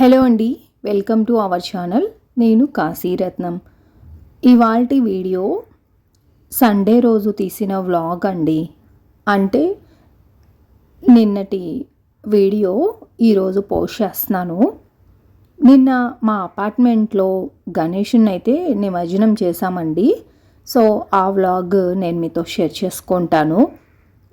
Hello అండి welcome to our channel. నేను కాశీరత్నం. ఇవాల్టి వీడియో సండే రోజు తీసిన వ్లాగ్ అండి. అంటే నిన్నటి వీడియో ఈరోజు పోస్ట్ చేస్తున్నాను. నిన్న మా అపార్ట్మెంట్లో గణేషుని అయితే నిమజ్జనం చేశామండి. సో ఆ వ్లాగ్ నేను మీతో షేర్ చేసుకుంటాను.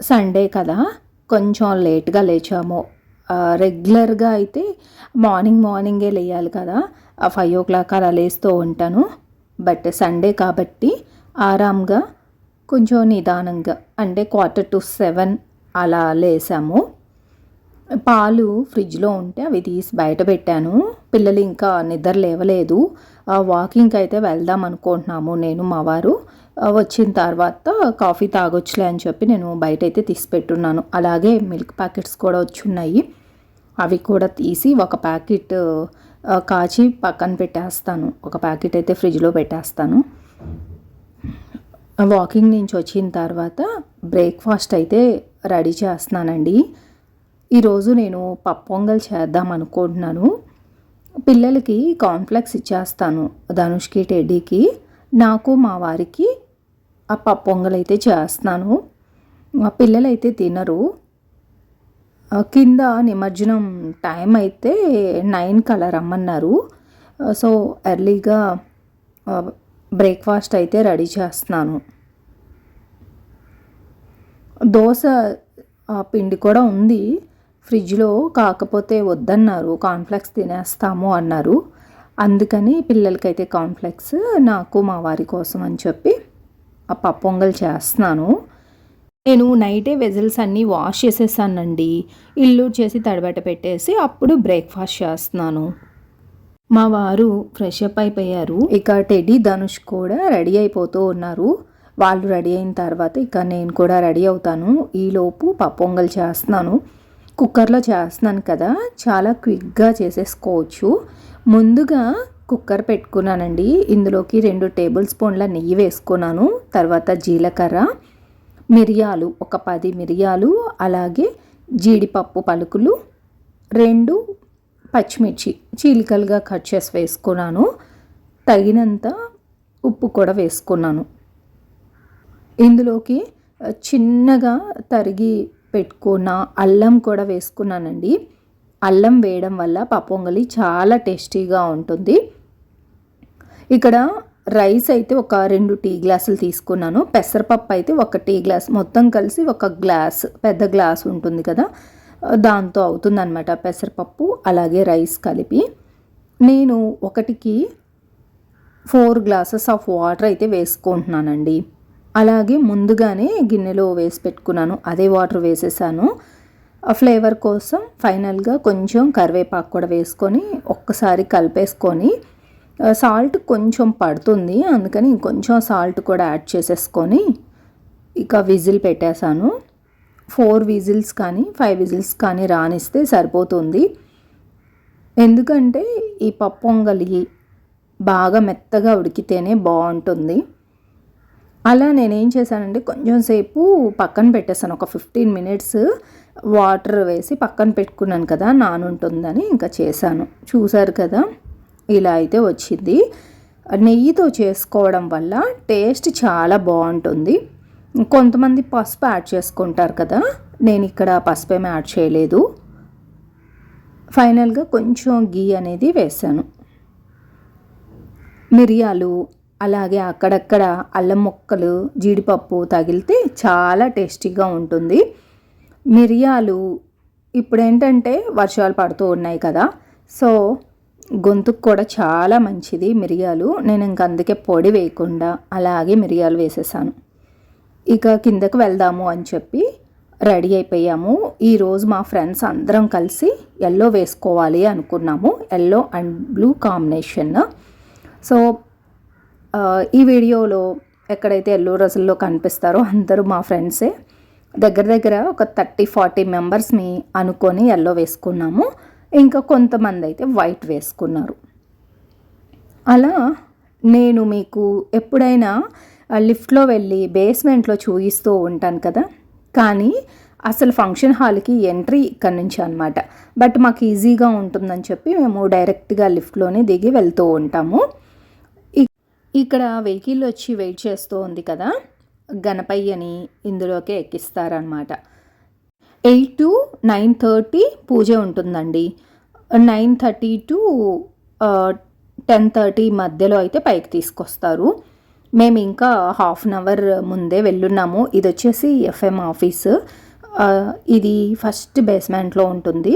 సండే కదా కొంచెం లేట్గా లేచాము. రెగ్యులర్గా అయితే మార్నింగ్ మార్నింగే లేయాలి కదా. ఫైవ్ ఓ క్లాక్ అలా లేస్తూ ఉంటాను. బట్ సండే కాబట్టి ఆరాంగా కొంచెం నిదానంగా అంటే క్వార్టర్ టు సెవెన్ అలా లేసాము. పాలు ఫ్రిడ్జ్లో ఉంటే అవి తీసి బయట పెట్టాను. పిల్లలు ఇంకా నిద్ర లేవలేదు. వాకింగ్కి అయితే వెళ్దాం అనుకుంటున్నాము నేను మా వారు. వచ్చిన తర్వాత కాఫీ తాగొచ్చులే అని చెప్పి నేను బయట అయితే తీసి పెట్టున్నాను. అలాగే మిల్క్ ప్యాకెట్స్ కూడా వచ్చున్నాయి. అవి కూడా తీసి ఒక ప్యాకెట్ కాచి పక్కన పెట్టేస్తాను. ఒక ప్యాకెట్ అయితే ఫ్రిడ్జ్లో పెట్టేస్తాను. వాకింగ్ నుంచి వచ్చిన తర్వాత బ్రేక్ఫాస్ట్ అయితే రెడీ చేస్తున్నానండి. ఈరోజు నేను పప్పు పొంగల్ చేద్దాం అనుకుంటున్నాను. పిల్లలకి కాన్ఫ్లెక్స్ ఇచ్చేస్తాను ధనుష్కి టెడ్డీకి. నాకు మా వారికి ఆ పప్పు పొంగల్ అయితే చేస్తున్నాను. మా పిల్లలైతే తినరు. కింద నిమజ్జనం టైం అయితే నైన్ అలా రమ్మన్నారు. సో ఎర్లీగా బ్రేక్ఫాస్ట్ అయితే రెడీ చేస్తున్నాను. దోశ పిండి కూడా ఉంది. ఫ్రిడ్జ్లో కాకపోతే వద్దన్నారు. కాన్ఫ్లెక్స్ తినేస్తాము అన్నారు. అందుకని పిల్లలకైతే కాన్ఫ్లెక్స్ నాకు మా వారి కోసం అని చెప్పి ఆ పప్పు చేస్తున్నాను. నేను నైటే వెజల్స్ అన్నీ వాష్ చేసేసానండి. ఇల్లు చేసి తడబెట్ట పెట్టేసి అప్పుడు బ్రేక్ఫాస్ట్ చేస్తున్నాను. మా వారు ఫ్రెష్ అప్ అయిపోయారు. ఇక టెడీ ధనుష్ కూడా రెడీ అయిపోతూ ఉన్నారు. వాళ్ళు రెడీ అయిన తర్వాత ఇక నేను కూడా రెడీ అవుతాను. ఈలోపు పప్పొంగల్ చేస్తున్నాను. కుక్కర్లో చేస్తున్నాను కదా చాలా క్విక్గా చేసేసుకోవచ్చు. ముందుగా కుక్కర్ పెట్టుకున్నానండి. ఇందులోకి రెండు టేబుల్ స్పూన్ల నెయ్యి వేసుకున్నాను. తర్వాత జీలకర్ర మిరియాలు ఒక పది మిరియాలు అలాగే జీడిపప్పు పలుకులు రెండు పచ్చిమిర్చి చీలికలుగా కట్ చేసి వేసుకున్నాను. తగినంత ఉప్పు కూడా వేసుకున్నాను. ఇందులోకి చిన్నగా తరిగి పెట్టుకున్న అల్లం కూడా వేసుకున్నానండి. అల్లం వేయడం వల్ల పప్పొంగలి చాలా టేస్టీగా ఉంటుంది. ఇక్కడ రైస్ అయితే ఒక రెండు టీ గ్లాసులు తీసుకున్నాను. పెసరపప్పు అయితే ఒక టీ గ్లాస్ మొత్తం కలిసి ఒక గ్లాస్ పెద్ద గ్లాస్ ఉంటుంది కదా దాంతో అవుతుందన్నమాట పెసరపప్పు అలాగే రైస్ కలిపి. నేను ఒకటికి ఫోర్ గ్లాసెస్ ఆఫ్ వాటర్ అయితే వేసుకుంటున్నానండి. అలాగే ముందుగానే గిన్నెలో వేసి పెట్టుకున్నాను అదే వాటర్ వేసేసాను. ఫ్లేవర్ కోసం ఫైనల్గా కొంచెం కరివేపాకు కూడా వేసుకొని ఒక్కసారి కలిపేసుకొని సాల్ట్ కొంచెం పడుతుంది. అందుకని ఇంకొంచెం సాల్ట్ కూడా యాడ్ చేసేసుకొని ఇక విజిల్ పెట్టేశాను. ఫోర్ విజిల్స్ కానీ ఫైవ్ విజిల్స్ కానీ రానిస్తే సరిపోతుంది. ఎందుకంటే ఈ పప్పు పొంగలి బాగా మెత్తగా ఉడికితేనే బాగుంటుంది. అలా నేనేం చేశానంటే కొంచెం సేపు పక్కన పెట్టేసాను ఒక ఫిఫ్టీన్ మినిట్స్ వాటర్ వేసి పక్కన పెట్టుకున్నాను కదా నానుంటుందని ఇంకా చేశాను. చూసారు కదా? ఇలా అయితే వచ్చింది. నెయ్యితో చేసుకోవడం వల్ల టేస్ట్ చాలా బాగుంటుంది. కొంతమంది పసుపు యాడ్ చేసుకుంటారు కదా నేను ఇక్కడ పసుపు ఏమి యాడ్ చేయలేదు. ఫైనల్గా కొంచెం గీ అనేది వేసాను. మిరియాలు అలాగే అక్కడక్కడ అల్లం ముక్కలు జీడిపప్పు తగిలితే చాలా టేస్టీగా ఉంటుంది. మిరియాలు ఇప్పుడు ఏంటంటే వర్షాలు పడుతూ ఉన్నాయి కదా సో గొంతుకు కూడా చాలా మంచిది మిరియాలు. నేను ఇంక అందుకే పొడి వేయకుండా అలాగే మిరియాలు వేసేసాను. ఇక కిందకు వెళ్దాము అని చెప్పి రెడీ అయిపోయాము. ఈరోజు మా ఫ్రెండ్స్ అందరం కలిసి ఎల్లో వేసుకోవాలి అనుకున్నాము. Yellow and blue combination. So ఈ వీడియోలో ఎక్కడైతే ఎల్లో రోజుల్లో కనిపిస్తారో అందరూ మా ఫ్రెండ్సే. దగ్గర దగ్గర ఒక థర్టీ ఫార్టీ మెంబర్స్ని అనుకొని ఎల్లో వేసుకున్నాము. ఇంకా కొంతమంది అయితే వైట్ వేసుకున్నారు. అలా నేను మీకు ఎప్పుడైనా లిఫ్ట్లో వెళ్ళి బేస్మెంట్లో చూపిస్తూ ఉంటాను కదా? కానీ అసలు ఫంక్షన్ హాల్కి ఎంట్రీ ఇక్కడ నుంచి అనమాట బట్ మాకు ఈజీగా ఉంటుందని చెప్పి మేము డైరెక్ట్గా లిఫ్ట్లోనే దిగి వెళ్తూ ఉంటాము. ఇ- ఇక్కడ వెహికల్ వచ్చి వెయిట్ చేస్తూ ఉంది కదా? గణపయ్యని ఇందులోకే ఎక్కిస్తారనమాట ఎయిట్ టు నైన్ థర్టీ పూజ ఉంటుందండి. Nine thirty to ten thirty మధ్యలో అయితే పైకి తీసుకొస్తారు. మేము ఇంకా హాఫ్ అన్ అవర్ ముందే వెళ్ళున్నాము. ఇది వచ్చేసి ఎఫ్ఎం ఆఫీస్. ఇది ఫస్ట్ బేస్మెంట్లో ఉంటుంది.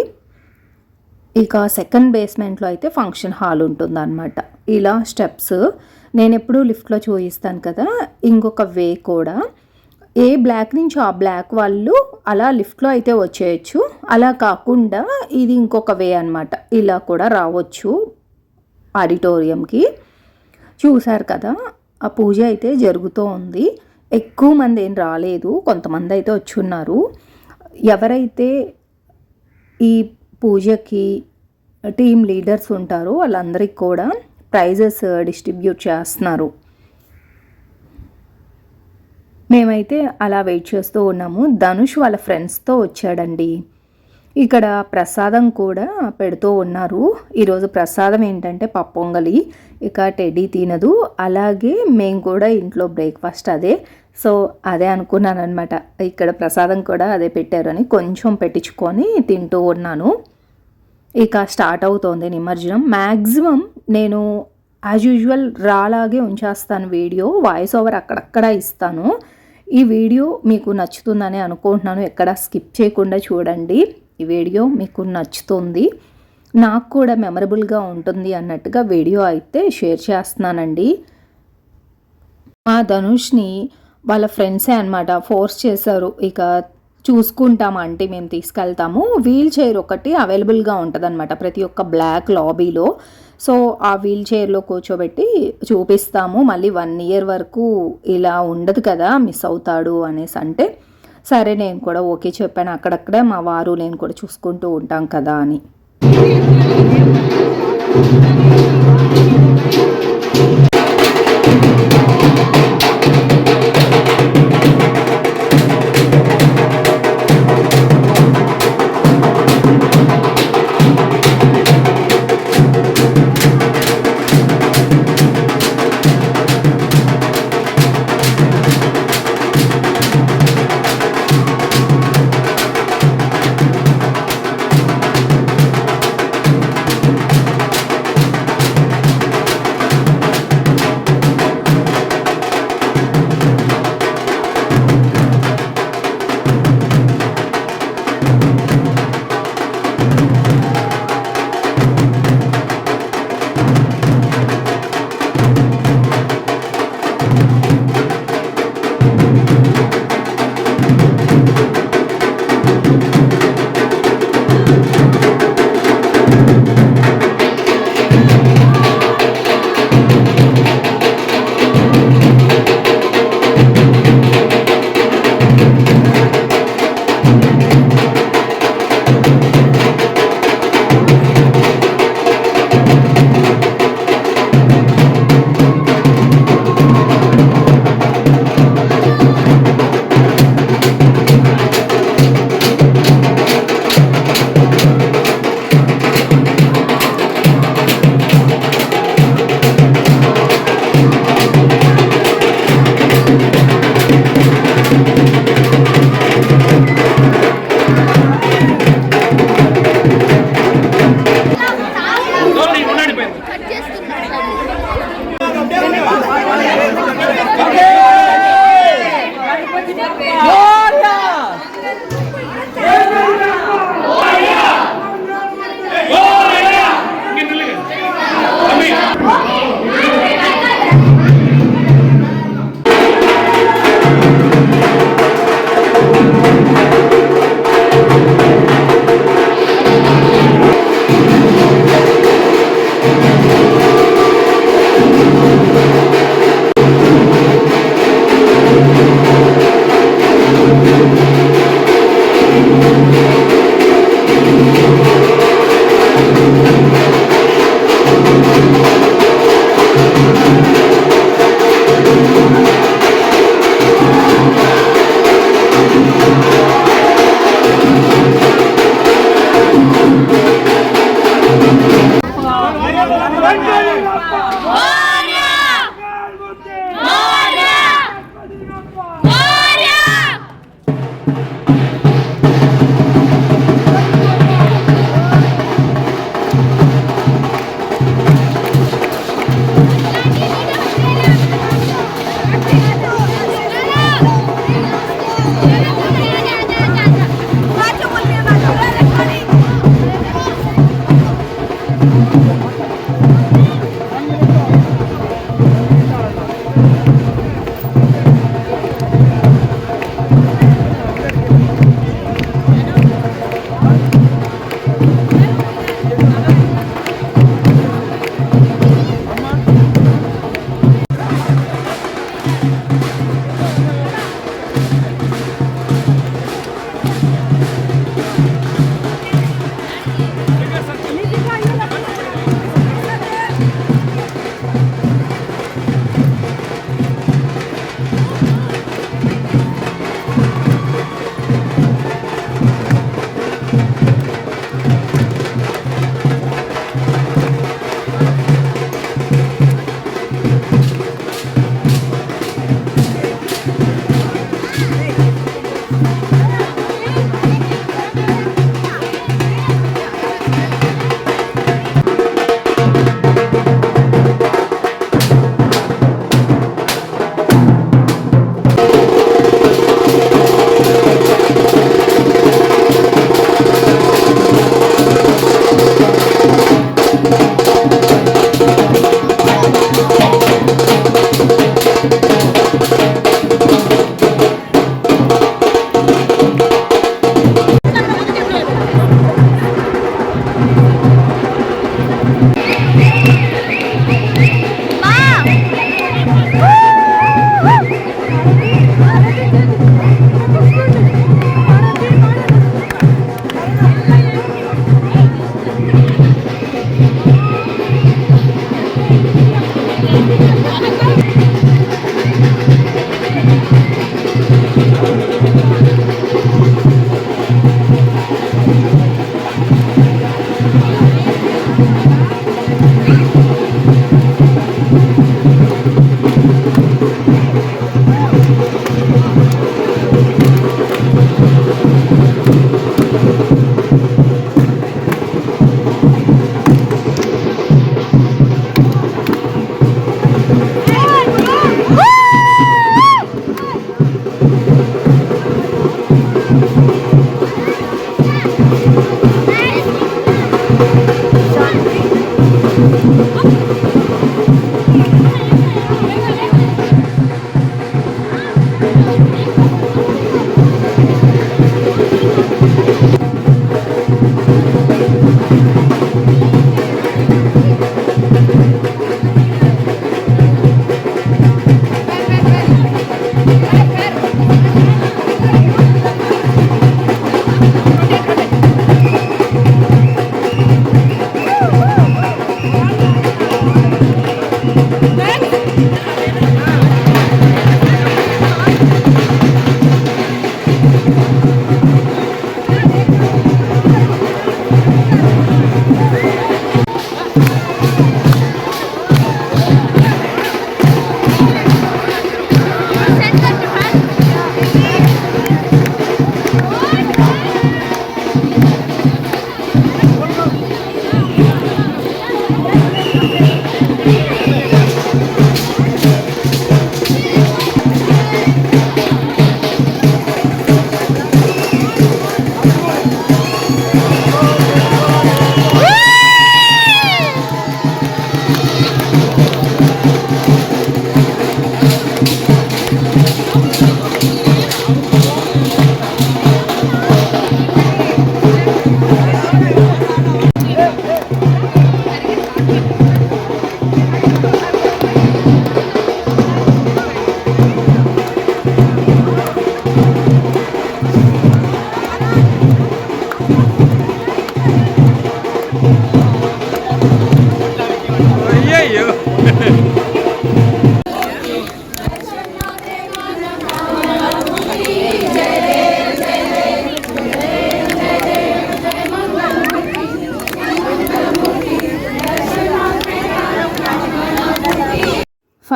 ఇక సెకండ్ బేస్మెంట్లో అయితే ఫంక్షన్ హాల్ ఉంటుంది అనమాట ఇలా స్టెప్స్. నేను ఎప్పుడు లిఫ్ట్లో చూపిస్తాను కదా. ఇంకొక వే కూడా. ఏ బ్లాక్ నుంచి ఆ బ్లాక్ వాళ్ళు అలా లిఫ్ట్లో అయితే వచ్చేయచ్చు. అలా కాకుండా ఇది ఇంకొక వే అనమాట ఇలా కూడా రావచ్చు ఆడిటోరియంకి. చూశారు కదా ఆ పూజ అయితే జరుగుతూ ఉంది. ఎక్కువ మంది ఏం రాలేదు కొంతమంది అయితే వచ్చున్నారు. ఎవరైతే ఈ పూజకి టీమ్ లీడర్స్ ఉంటారో వాళ్ళందరికీ కూడా ప్రైజెస్ డిస్ట్రిబ్యూట్ చేస్తున్నారు. మేమైతే అలా వెయిట్ చేస్తూ ఉన్నాము. ధనుష్ వాళ్ళ ఫ్రెండ్స్తో వచ్చాడండి. ఇక్కడ ప్రసాదం కూడా పెడుతూ ఉన్నారు. ఈరోజు ప్రసాదం ఏంటంటే పప్పొంగలి. ఇక టెడ్డీ తినదు. అలాగే మేము కూడా ఇంట్లో బ్రేక్ఫాస్ట్ అదే. సో అదే అనుకున్నాను అనమాట ఇక్కడ ప్రసాదం కూడా అదే పెట్టారని కొంచెం పెట్టించుకొని తింటూ ఉన్నాను. ఇక స్టార్ట్ అవుతోంది నిమజ్జనం. మ్యాక్సిమం నేను యాజ్ యూజువల్ రాలాగే ఉంచేస్తాను వీడియో వాయిస్ ఓవర్ అక్కడక్కడ ఇస్తాను. ఈ వీడియో మీకు నచ్చుతుందని అనుకుంటున్నాను. ఎక్కడ స్కిప్ చేయకుండా చూడండి. ఈ వీడియో మీకు నచ్చుతుంది. నాకు కూడా మెమరబుల్గా ఉంటుంది అన్నట్టుగా వీడియో అయితే షేర్ చేస్తున్నానండి. మా ధనుష్ని వాళ్ళ ఫ్రెండ్సే అనమాట ఫోర్స్ చేశారు. ఇక చూసుకుంటాం అంటే మేము తీసుకెళ్తాము. వీల్ చైర్ ఒకటి అవైలబుల్గా ఉంటుంది అనమాట ప్రతి ఒక్క బ్లాక్ లాబీలో. సో ఆ వీల్ చైర్లో కూర్చోబెట్టి చూపిస్తాము. మళ్ళీ వన్ ఇయర్ వరకు ఇలా ఉండదు కదా మిస్ అవుతాడు అనేసి అంటే సరే నేను కూడా ఓకే చెప్పాను. అక్కడక్కడే మా వారు నేను కూడా చూసుకుంటూ ఉంటాం కదా అని.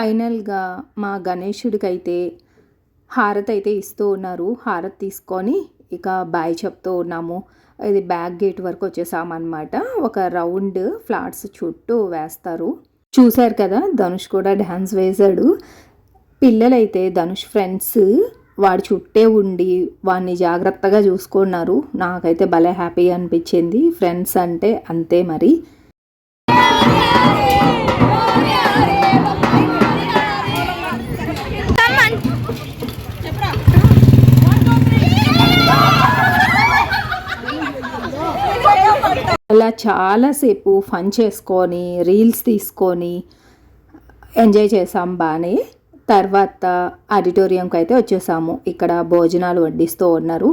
ఫైనల్గా మా గణేశుడికైతే హారతి అయితే ఇస్తూ ఉన్నారు. హారతి తీసుకొని ఇక బాయ్ చెప్తూ ఉన్నాము. ఇది బ్యాక్ గేట్ వరకు వచ్చేసామన్నమాట ఒక రౌండ్ ఫ్లాట్స్ చుట్టూ వేస్తారు. చూశారు కదా ధనుష్ కూడా డ్యాన్స్ వేశాడు. పిల్లలైతే ధనుష్ ఫ్రెండ్స్ వాడి చుట్టే ఉండి వాడిని జాగ్రత్తగా చూసుకున్నారు. నాకైతే భలే హ్యాపీ అనిపించింది. ఫ్రెండ్స్ అంటే అంతే మరి. అలా చాలాసేపు ఫన్ చేసుకొని రీల్స్ తీసుకొని ఎంజాయ్ చేసాం బాగానే తర్వాత ఆడిటోరియంకి అయితే వచ్చేసాము. ఇక్కడ భోజనాలు వడ్డిస్తూ ఉన్నారు.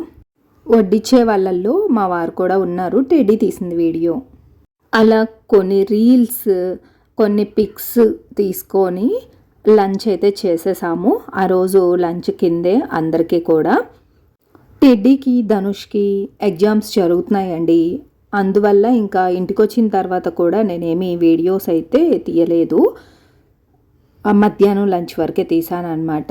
వడ్డించే వాళ్ళల్లో మా వారు కూడా ఉన్నారు. టెడ్డీ తీసింది వీడియో. అలా కొన్ని రీల్స్ కొన్ని పిక్స్ తీసుకొని లంచ్ అయితే చేసేసాము. ఆ రోజు లంచ్ కిందే అందరికీ కూడా. టెడ్డీకి ధనుష్కి ఎగ్జామ్స్ జరుగుతున్నాయండి. అందువల్ల ఇంకా ఇంటికి వచ్చిన తర్వాత కూడా నేనేమి వీడియోస్ అయితే తీయలేదు. మధ్యాహ్నం లంచ్ వరకే తీసాను అనమాట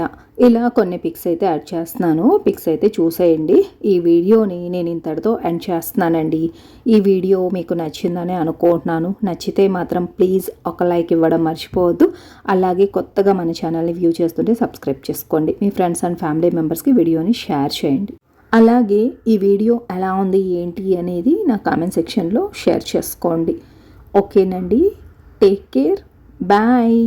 ఇలా కొన్ని పిక్స్ అయితే యాడ్ చేస్తున్నాను. పిక్స్ అయితే చూసేయండి. ఈ వీడియోని నేను ఇంతటితో ఎండ్ చేస్తున్నానండి. ఈ వీడియో మీకు నచ్చిందని అనుకుంటున్నాను. నచ్చితే మాత్రం ప్లీజ్ ఒక లైక్ ఇవ్వడం మర్చిపోవద్దు. అలాగే కొత్తగా మన ఛానల్ని వ్యూ చేస్తుంటే సబ్స్క్రైబ్ చేసుకోండి. మీ ఫ్రెండ్స్ అండ్ ఫ్యామిలీ మెంబర్స్కి వీడియోని షేర్ చేయండి. అలాగే ఈ వీడియో ఎలా ఉంది ఏంటి అనేది నా కామెంట్ సెక్షన్లో షేర్ చేసుకోండి. ఓకేనండి. Take care bye